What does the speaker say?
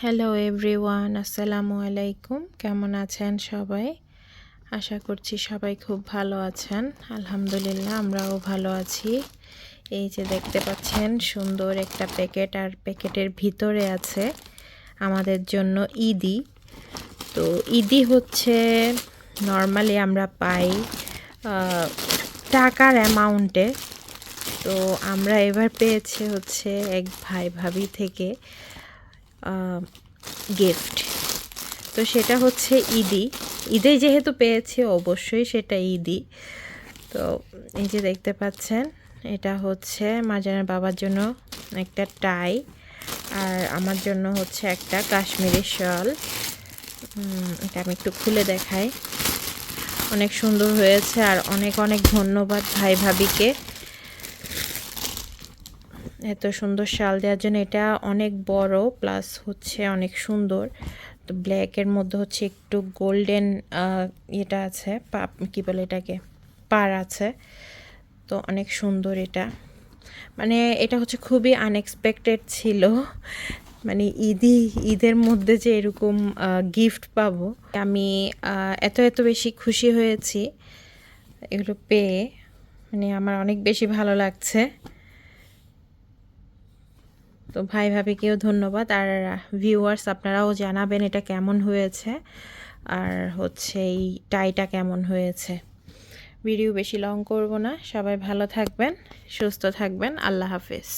Hello everyone আসসালামু আলাইকুম কেমন আছেন সবাই? আশা করছি সবাই খুব ভালো আছেন। আলহামদুলিল্লাহ, আমরাও ভালো আছি। এই যে দেখতে পাচ্ছেন, সুন্দর একটা প্যাকেট, আর প্যাকেটের ভিতরে আছে আমাদের জন্য ইদি। তো ইদি হচ্ছে নর্মালি আমরা পাই টাকার অ্যামাউন্টে তো আমরা এবার পেয়েছি হচ্ছে এক ভাই ভাবি থেকে। গিফট তো সেটা হচ্ছে ইদি। ঈদে যেহেতু পেয়েছি, অবশ্যই সেটা ঈদি তো এই যে দেখতে পাচ্ছেন, এটা হচ্ছে মাজানের বাবার জন্য একটা টাই, আর আমার জন্য হচ্ছে একটা কাশ্মীরি শল। এটা আমি একটু খুলে দেখাই। অনেক সুন্দর হয়েছে, আর অনেক অনেক ধন্যবাদ ভাই ভাবিকে। এত সুন্দর শাল দেওয়ার জন্য এটা অনেক বড় প্লাস হচ্ছে অনেক সুন্দর। তো ব্ল্যাকের মধ্যে হচ্ছে একটু গোল্ডেন এটা আছে কি বলে এটাকে? পার আছে। তো অনেক সুন্দর এটা। মানে এটা হচ্ছে খুবই আনএক্সপেক্টেড ছিল। মানে ঈদি ঈদের মধ্যে যে এরকম গিফট পাবো। আমি এত এত বেশি খুশি হয়েছি। এগুলো পেয়ে মানে আমার অনেক বেশি ভালো লাগছে। তো ভাই ভাবিকেও ধন্যবাদ। আর ভিউয়ার্স আপনারাও জানাবেন এটা কেমন হয়েছে আর হচ্ছে এই টাইটা কেমন হয়েছে। ভিডিও বেশি লং করব না। সবাই ভালো থাকবেন, সুস্থ থাকবেন। আল্লাহ হাফেজ।